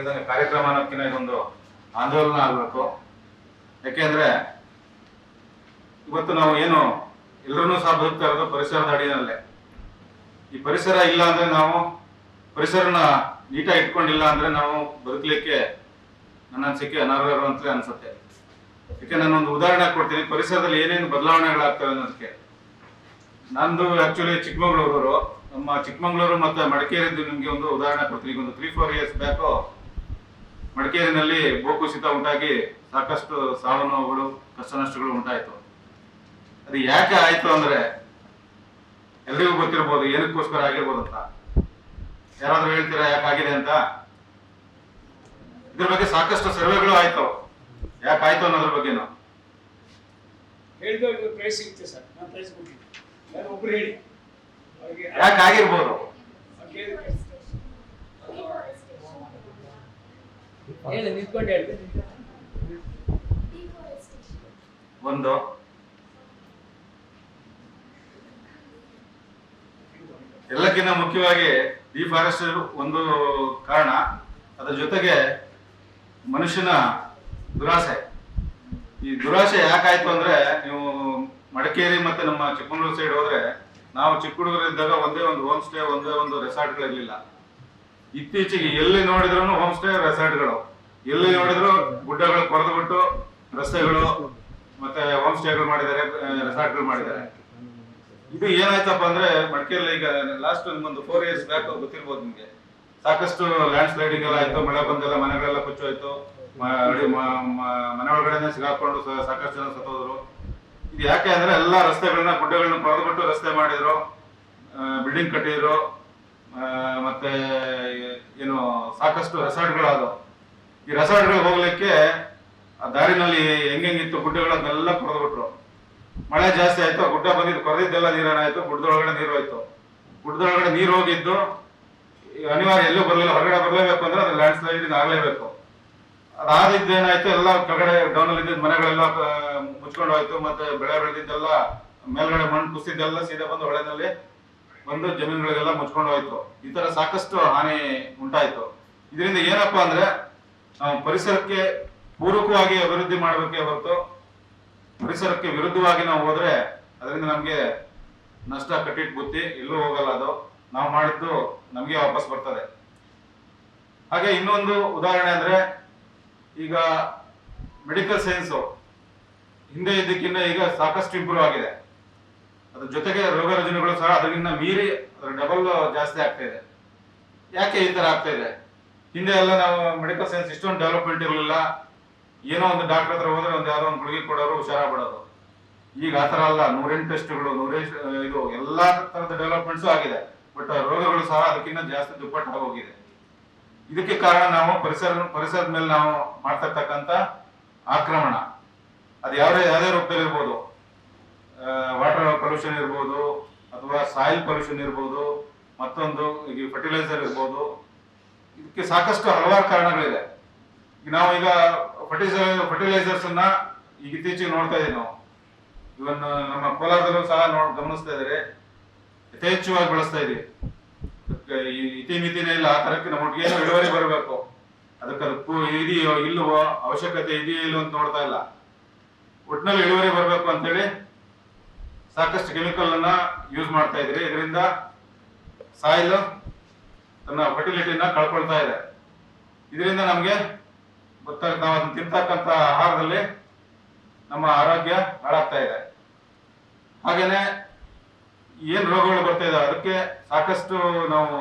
ಹೇಳ್ದಂಗೆ ಕಾರ್ಯಕ್ರಮ ಅನ್ನೋದಕ್ಕಿಂತ ಇದೊಂದು ಆಂದೋಲನ ಆಗಬೇಕು. ಯಾಕೆಂದ್ರೆ ಇವತ್ತು ನಾವು ಏನು ಎಲ್ಲರೂ ಸಹ ಬದುಕ್ತಾ ಇರೋದು ಪರಿಸರದ ಅಡಿಯಲ್ಲೇ ಈ ಪರಿಸರ ಇಲ್ಲ ಅಂದ್ರೆ ನಾವು ಪರಿಸರನ ನೀಟಾಗಿ ಇಟ್ಕೊಂಡಿಲ್ಲ ಅಂದ್ರೆ ನಾವು ಬದುಕಲಿಕ್ಕೆ ನನ್ನ ಅನ್ಸಿಕೆ ಅನರ್ಹರು ಅಂತ ಅನ್ಸುತ್ತೆ. ಯಾಕೆ, ನಾನೊಂದು ಉದಾಹರಣೆ ಕೊಡ್ತೀನಿ. ಪರಿಸರದಲ್ಲಿ ಏನೇನು ಬದಲಾವಣೆಗಳಾಗ್ತವೆ ಅನ್ನೋದಕ್ಕೆ. ನಂದು ಆಕ್ಚುಲಿ ಚಿಕ್ಕಮಗಳೂರು ನಮ್ಮ ಚಿಕ್ಕಮಗಳೂರು ಮತ್ತೆ ಮಡಿಕೇರಿದ್ದು ನಿಮ್ಗೆ ಒಂದು ಉದಾಹರಣೆ ಕೊಡ್ತೀನಿ. ಒಂದು ತ್ರೀ ಫೋರ್ ಇಯರ್ಸ್ ಬ್ಯಾಕು ಮಡಿಕೇರಿನಲ್ಲಿ ಭೂಕುಸಿತ ಉಂಟಾಗಿ ಸಾಕಷ್ಟು ಸಾವು ನೋವುಗಳು ಕಷ್ಟ ನಷ್ಟಗಳು ಉಂಟಾಯಿತು. ಅದು ಯಾಕೆ ಆಯ್ತು ಅಂದ್ರೆ ಎಲ್ರಿಗೂ ಗೊತ್ತಿರ್ಬೋದು ಏನಕ್ಕೋಸ್ಕರ ಆಗಿರ್ಬೋದು ಅಂತ. ಯಾರಾದ್ರೂ ಹೇಳ್ತೀರಾ ಯಾಕಾಗಿದೆ ಅಂತ? ಇದ್ರ ಬಗ್ಗೆ ಸಾಕಷ್ಟು ಸರ್ವೆಗಳು ಆಯ್ತು. ಯಾಕಾಯ್ತು ಅನ್ನೋದ್ರ ಬಗ್ಗೆನು. ಹೇಳಿದವ್ರಿಗೆ ಪ್ರೈಸ್ ಸಿಗುತ್ತೆ ಸರ್. ನಾನು ಪ್ರೈಸ್ ಒಬ್ರು ಹೇಳಿ. ಯಾಕಾಗಿರ್ಬೋದು ಒಂದು. ಎಲ್ಲಕ್ಕಿಂತ ಮುಖ್ಯವಾಗಿ ಡಿಫಾರೆಸ್ಟ್ ಒಂದು ಕಾರಣ, ಅದರ ಜೊತೆಗೆ ಮನುಷ್ಯನ ದುರಾಸೆ. ಈ ದುರಾಸೆ ಯಾಕಾಯ್ತು ಅಂದ್ರೆ, ನೀವು ಮಡಿಕೇರಿ ಮತ್ತೆ ನಮ್ಮ ಚಿಕ್ಕಮಗಳೂರು ಸೈಡ್ ಹೋದ್ರೆ, ನಾವು ಚಿಕ್ಕ ಹುಡುಗರಿದ್ದಾಗ ಒಂದೇ ಒಂದು ಹೋಮ್ ಸ್ಟೇ ಒಂದೇ ಒಂದು ರೆಸಾರ್ಟ್ಗಳಿರ್ಲಿಲ್ಲ ಇತ್ತೀಚೆಗೆ ಎಲ್ಲಿ ನೋಡಿದ್ರು ಹೋಮ್ ಸ್ಟೇ ರೆಸಾರ್ಟ್ಗಳು ಎಲ್ಲಿ ನೋಡಿದ್ರು ಗುಡ್ಡಗಳು ಕೊರೆದುಬಿಟ್ಟು ರಸ್ತೆಗಳು ಮತ್ತೆ ಹೋಮ್ ಸ್ಟೇಗಳು ಮಾಡಿದ್ದಾರೆ ರೆಸಾರ್ಟ್ಗಳು ಮಾಡಿದ್ದಾರೆ. ಇದು ಏನಾಯ್ತಪ್ಪ ಅಂದ್ರೆ ಮಡಿಕೇರಿ ಈಗ ಲಾಸ್ಟ್ ಒಂದು ಫೋರ್ ಇಯರ್ಸ್ ಬ್ಯಾಕ್ ಗೊತ್ತಿರ್ಬೋದು ನಿಮ್ಗೆ. ಸಾಕಷ್ಟು ಲ್ಯಾಂಡ್ ಸ್ಲೈಡಿಂಗ್ ಎಲ್ಲ ಆಯ್ತು, ಮಳೆ ಬಂದೆಲ್ಲ ಮನೆಗಳೆಲ್ಲ ಕೊಚ್ಚೋಯ್ತು. ಮನೆ ಒಳಗಡೆ ಸಿಗಾಕೊಂಡು ಸಾಕಷ್ಟು ಜನ ಸತ್ತೋದ್ರು. ಇದು ಯಾಕೆ ಅಂದ್ರೆ ಎಲ್ಲ ರಸ್ತೆಗಳನ್ನ, ಗುಡ್ಡಗಳನ್ನ ಕೊರೆದ್ಬಿಟ್ಟು ರಸ್ತೆ ಮಾಡಿದ್ರು. ಬಿಲ್ಡಿಂಗ್ ಕಟ್ಟಿದ್ರು. ಮತ್ತೆ ಏನು ಸಾಕಷ್ಟು ರೆಸಾರ್ಟ್ಗಳಾದವು ಈ ರೆಸಾರ್ಟ್ಗಳಿಗೆ ಹೋಗ್ಲಿಕ್ಕೆ ಆ ದಾರಿನಲ್ಲಿ ಹೆಂಗೆಂಗಿತ್ತು ಗುಡ್ಡಗಳನ್ನೆಲ್ಲ ಕೊರೆದ್ಬಿಟ್ರು. ಮಳೆ ಜಾಸ್ತಿ ಆಯ್ತು, ಗುಡ್ಡ ಬಂದಿದ್ದು ಕೊರೆದಿದ್ದೆಲ್ಲ ನೀರೇನಾಯ್ತು ಗುಡ್ಡದೊಳಗಡೆ ನೀರು ಹೋಯ್ತು. ಗುಡ್ಡದೊಳಗಡೆ ನೀರು ಹೋಗಿದ್ದು ಅನಿವಾರ್ಯ ಎಲ್ಲೂ ಬರಲಿಲ್ಲ, ಹೊರಗಡೆ ಬರಲೇಬೇಕು ಅಂದ್ರೆ ಅದು ಲ್ಯಾಂಡ್ ಸ್ಲೈಡ್ ಆಗಲೇಬೇಕು. ಅದಾದಿದ್ದು ಏನಾಯ್ತು, ಎಲ್ಲ ಕೆಳಗಡೆ ಡೌನ್ ಅಲ್ಲಿ ಮನೆಗಳೆಲ್ಲ ಮುಚ್ಕೊಂಡು ಹೋಯ್ತು, ಮತ್ತೆ ಬೆಳೆ ಬೆಳೆದಿದ್ದೆಲ್ಲ, ಮೇಲ್ಗಡೆ ಮಣ್ಣು ಕುಸಿದ್ದೆಲ್ಲ ಸೀದಾ ಬಂದು ಹೊಳೆನಲ್ಲಿ ಬಂದು ಜಮೀನುಗಳಿಗೆಲ್ಲ ಮುಚ್ಕೊಂಡು ಹೋಯ್ತು. ಈ ತರ ಸಾಕಷ್ಟು ಹಾನಿ ಉಂಟಾಯ್ತು. ಇದರಿಂದ ಏನಪ್ಪಾ ಅಂದ್ರೆ ನಾವು ಪರಿಸರಕ್ಕೆ ಪೂರಕವಾಗಿ ಅಭಿವೃದ್ಧಿ ಮಾಡಬೇಕೇ ಹೊರತು ಪರಿಸರಕ್ಕೆ ವಿರುದ್ಧವಾಗಿ ನಾವು ಹೋದ್ರೆ ಅದರಿಂದ ನಮಗೆ ನಷ್ಟ, ಕಟ್ಟಿಟ್ಟು ಬುತ್ತಿ ಎಲ್ಲೂ ಹೋಗಲ್ಲ ಅದು. ನಾವು ಮಾಡಿದ್ದು ನಮಗೆ ವಾಪಸ್ ಬರ್ತದೆ. ಹಾಗೆ ಇನ್ನೊಂದು ಉದಾಹರಣೆ ಅಂದ್ರೆ ಈಗ ಮೆಡಿಕಲ್ ಸೈನ್ಸ್ ಹಿಂದೆ ಇದ್ದಕ್ಕಿಂತ ಈಗ ಸಾಕಷ್ಟು ಇಂಪ್ರೂವ್ ಆಗಿದೆ. ಅದ್ರ ಜೊತೆಗೆ ರೋಗ ರುಜಿನಗಳು ಸಹ ಅದರಿಂದ ಮೀರಿ ಅದರ ಡಬಲ್ ಜಾಸ್ತಿ ಆಗ್ತಾ ಇದೆ. ಯಾಕೆ ಈ ತರ ಆಗ್ತಾ ಇದೆ? ಹಿಂದೆ ಎಲ್ಲ ನಾವು ಮೆಡಿಕಲ್ ಸೈನ್ಸ್ ಇಷ್ಟೊಂದು ಡೆವಲಪ್ಮೆಂಟ್ ಇರಲಿಲ್ಲ. ಏನೋ ಒಂದು ಡಾಕ್ಟರ್ ಹತ್ರ ಹೋದ್ರೆ ಒಂದು ಯಾರೋ ಒಂದು ಗುಳಿಗೆ ಕೊಡೋರು ಹುಷಾರಾಗ್ಬಿಡೋದು. ಈಗ ಆ ಥರ ಅಲ್ಲ, ನೂರೆಂಟು ಟೆಸ್ಟ್ಗಳು ನೂರೇ ಇದು ಎಲ್ಲ ಥರದ ಡೆವಲಪ್ಮೆಂಟ್ಸು ಆಗಿದೆ. ಬಟ್ ರೋಗಗಳು ಸಹ ಅದಕ್ಕಿಂತ ಜಾಸ್ತಿ ದುಪ್ಪಟ್ಟು ಹೋಗಿದೆ ಇದಕ್ಕೆ ಕಾರಣ ನಾವು ಪರಿಸರ, ಪರಿಸರದ ಮೇಲೆ ನಾವು ಮಾಡ್ತಿರ್ತಕ್ಕಂಥ ಆಕ್ರಮಣ. ಅದು ಯಾವುದೇ ಯಾವುದೇ ರೂಪದಲ್ಲಿ ಇರ್ಬೋದು. ವಾಟರ್ ಪೊಲ್ಯೂಷನ್ ಇರ್ಬೋದು, ಅಥವಾ ಸಾಯಿಲ್ ಪೊಲ್ಯೂಷನ್ ಇರ್ಬೋದು, ಮತ್ತೊಂದು ಈಗ ಫರ್ಟಿಲೈಸರ್ ಇರ್ಬೋದು. ಇದಕ್ಕೆ ಸಾಕಷ್ಟು ಹಲವಾರು ಕಾರಣಗಳಿದೆ. ಈಗ ನಾವು ಈಗ ಫರ್ಟಿಲೈಸರ್ ಫರ್ಟಿಲೈಸರ್ಸ್ ಅನ್ನ ಈಗ ಇತ್ತೀಚೆಗೆ ನೋಡ್ತಾ ಇದೀವಿ ನಾವು. ಇವನ್ ನಮ್ಮ ಕೋಲಾರದಲ್ಲೂ ಸಹ ನೋಡ್ ಗಮನಿಸ್ತಾ ಇದ್ದಾರೆ. ಯಥೇಚ್ಛವಾಗಿ ಬಳಸ್ತಾ ಇದೀವಿ ಇತಿ ಮಿತಿನೇ ಇಲ್ಲ, ಆ ತರಕ್ಕೆ ನಮಗೆ ಏನು ಇಳುವರಿ ಬರಬೇಕು. ಅದಕ್ಕೆ ಅದಕ್ಕೂ ಇದೆಯೋ ಇಲ್ಲವೋ ಅವಶ್ಯಕತೆ ಇದೆಯೋ ಇಲ್ಲೋ ಅಂತ ನೋಡ್ತಾ ಇಲ್ಲ. ಒಟ್ಟಿನಲ್ಲಿ ಇಳುವರಿ ಬರಬೇಕು ಅಂತೇಳಿ ಸಾಕಷ್ಟು ಕೆಮಿಕಲ್ ಅನ್ನ ಯೂಸ್ ಮಾಡ್ತಾ ಇದ್ರಿ ಇದರಿಂದ ಸಾಯಿಲ್ ತನ್ನ ಫರ್ಟಿಲಿಟಿನ ಕಳ್ಕೊಳ್ತಾ ಇದೆ. ಇದರಿಂದ ನಮಗೆ ಗೊತ್ತಾಗ ನಾವು ಅದನ್ನ ತಿಂತಕ್ಕಂಥ ಆಹಾರದಲ್ಲಿ ನಮ್ಮ ಆರೋಗ್ಯ ಹಾಳಾಗ್ತಾ ಇದೆ. ಹಾಗೇನೆ ಏನ್ ರೋಗಗಳು ಬರ್ತಾ ಇದೆ ಅದಕ್ಕೆ ಸಾಕಷ್ಟು ನಾವು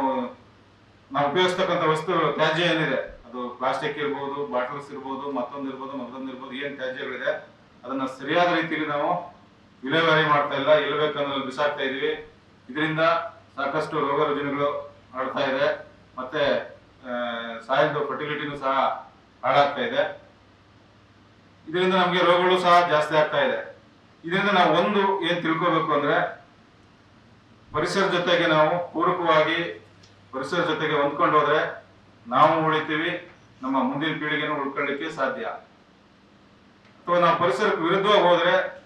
ನಾವು ಉಪಯೋಗಿಸ್ತಕ್ಕಂಥ ವಸ್ತು ತ್ಯಾಜ್ಯ ಏನಿದೆ, ಅದು ಪ್ಲಾಸ್ಟಿಕ್ ಇರ್ಬೋದು ಬಾಟಲ್ಸ್ ಇರ್ಬೋದು, ಮತ್ತೊಂದು ಇರ್ಬೋದು ಮತ್ತೊಂದು ಇರ್ಬೋದು, ಏನು ತ್ಯಾಜ್ಯಗಳಿದೆ, ಅದನ್ನ ಸರಿಯಾದ ರೀತಿಯಲ್ಲಿ ನಾವು ವಿಲೇವಾರಿ ಮಾಡ್ತಾ ಇಲ್ಲ ಇಲ್ಲಬೇಕಂದ್ರೆ ಬಿಸಾಕ್ತಾ ಇದೀವಿ. ಇದರಿಂದ ಸಾಕಷ್ಟು ರೋಗ ರುಜಿನಗಳು ಹರಡ್ತಾ ಇದೆ. ಮತ್ತೆ ಸಾಯಿಲ್ದು ಫರ್ಟಿಲಿಟಿನೂ ಸಹ ಹಾಳಾಗ್ತಾ ಇದೆ. ಇದರಿಂದ ನಮಗೆ ರೋಗಗಳು ಸಹ ಜಾಸ್ತಿ ಆಗ್ತಾ ಇದೆ. ಇದರಿಂದ ನಾವು ಒಂದು ಏನ್ ತಿಳ್ಕೋಬೇಕು ಅಂದ್ರೆ, ಪರಿಸರ ಜೊತೆಗೆ ನಾವು ಪೂರಕವಾಗಿ ಪರಿಸರ ಜೊತೆಗೆ ಹೊಂದ್ಕೊಂಡು ಹೋದ್ರೆ ನಾವು ಉಳಿತೀವಿ, ನಮ್ಮ ಮುಂದಿನ ಪೀಳಿಗೆನೂ ಉಳ್ಕೊಳ್ಳಿಕ್ಕೆ ಸಾಧ್ಯ. ಅಥವಾ ನಾವು ಪರಿಸರಕ್ಕೆ ವಿರುದ್ಧವಾಗಿ ಹೋದ್ರೆ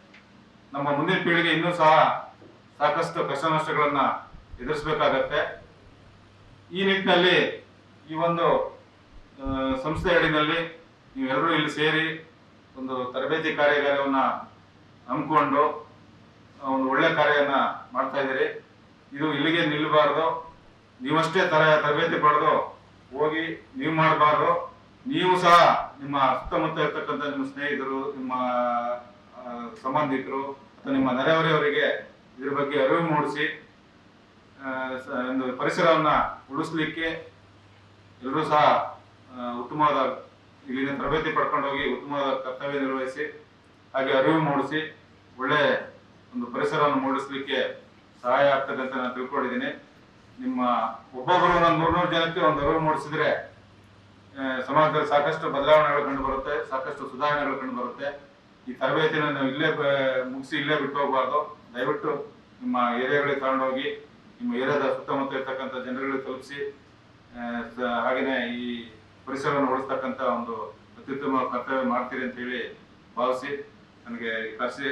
ನಮ್ಮ ಮುಂದಿನ ಪೀಳಿಗೆ ಇನ್ನೂ ಸಹ ಸಾಕಷ್ಟು ಕಷ್ಟ ನಷ್ಟಗಳನ್ನ ಎದುರಿಸಬೇಕಾಗತ್ತೆ. ಈ ನಿಟ್ಟಿನಲ್ಲಿ ಈ ಒಂದು ಸಂಸ್ಥೆ ಅಡಿನಲ್ಲಿ ನೀವೆಲ್ಲರೂ ಇಲ್ಲಿ ಸೇರಿ ಒಂದು ತರಬೇತಿ ಕಾರ್ಯಾಗಾರವನ್ನು ಹಮ್ಮಿಕೊಂಡು ಒಂದು ಒಳ್ಳೆ ಕಾರ್ಯವನ್ನು ಮಾಡ್ತಾ ಇದ್ದೀರಿ. ಇದು ಇಲ್ಲಿಗೆ ನಿಲ್ಲಬಾರ್ದು. ನೀವಷ್ಟೇ ತರ, ತರಬೇತಿ ಪಡೆದು ಹೋಗಿ ನೀವು ಮಾಡಬಾರ್ದು. ನೀವು ಸಹ ನಿಮ್ಮ ಸುತ್ತಮುತ್ತ ಇರ್ತಕ್ಕಂಥ ನಿಮ್ಮ ಸ್ನೇಹಿತರು, ನಿಮ್ಮ ಸಂಬಂಧಿಕರು ಅಥವಾ ನಿಮ್ಮ ನೆರೆಹೊರೆಯವರಿಗೆ ಇದ್ರ ಬಗ್ಗೆ ಅರಿವು ಮೂಡಿಸಿ ಒಂದು ಪರಿಸರವನ್ನ ಉಳಿಸ್ಲಿಕ್ಕೆ ಎಲ್ಲರೂ ಸಹ ಉತ್ತಮವಾದ ಇಲ್ಲಿನ ತರಬೇತಿ ಪಡ್ಕೊಂಡು ಹೋಗಿ ಉತ್ತಮವಾದ ಕರ್ತವ್ಯ ನಿರ್ವಹಿಸಿ, ಹಾಗೆ ಅರಿವು ಮೂಡಿಸಿ, ಒಳ್ಳೆ ಒಂದು ಪರಿಸರವನ್ನು ಮೂಡಿಸ್ಲಿಕ್ಕೆ ಸಹಾಯ ಆಗ್ತದೆ ಅಂತ ನಾನು ತಿಳ್ಕೊಂಡಿದ್ದೀನಿ. ನಿಮ್ಮ ಒಬ್ಬೊಬ್ಬರು ಒಂದು ನೂರ್ನೂರು ಜನಕ್ಕೆ ಒಂದು ಅರಿವು ಮೂಡಿಸಿದ್ರೆ ಸಮಾಜದಲ್ಲಿ ಸಾಕಷ್ಟು ಬದಲಾವಣೆಗಳು ಕಂಡು ಬರುತ್ತೆ, ಸಾಕಷ್ಟು ಸುಧಾರಣೆಗಳು ಕಂಡು ಬರುತ್ತೆ. ಈ ತರಬೇತಿನ ನಾವು ಇಲ್ಲೇ ಮುಗಿಸಿ ಇಲ್ಲೇ ಬಿಟ್ಟು ಹೋಗಬಾರ್ದು. ದಯವಿಟ್ಟು ನಿಮ್ಮ ಏರಿಯಾಗಳಿಗೆ ತಗೊಂಡೋಗಿ ನಿಮ್ಮ ಏರಿಯಾದ ಸುತ್ತಮುತ್ತ ಇರ್ತಕ್ಕಂಥ ಜನಗಳಿಗೆ ತಲುಪಿಸಿ ಹಾಗೆಯೇ ಈ ಪರಿಸರವನ್ನು ಉಳಿಸ್ತಕ್ಕಂಥ ಒಂದು ಅತ್ಯುತ್ತಮ ಕರ್ತವ್ಯ ಮಾಡ್ತೀರಿ ಅಂತ ಹೇಳಿ ಭಾವಿಸಿ, ನನಗೆ ಕರೆಸಿ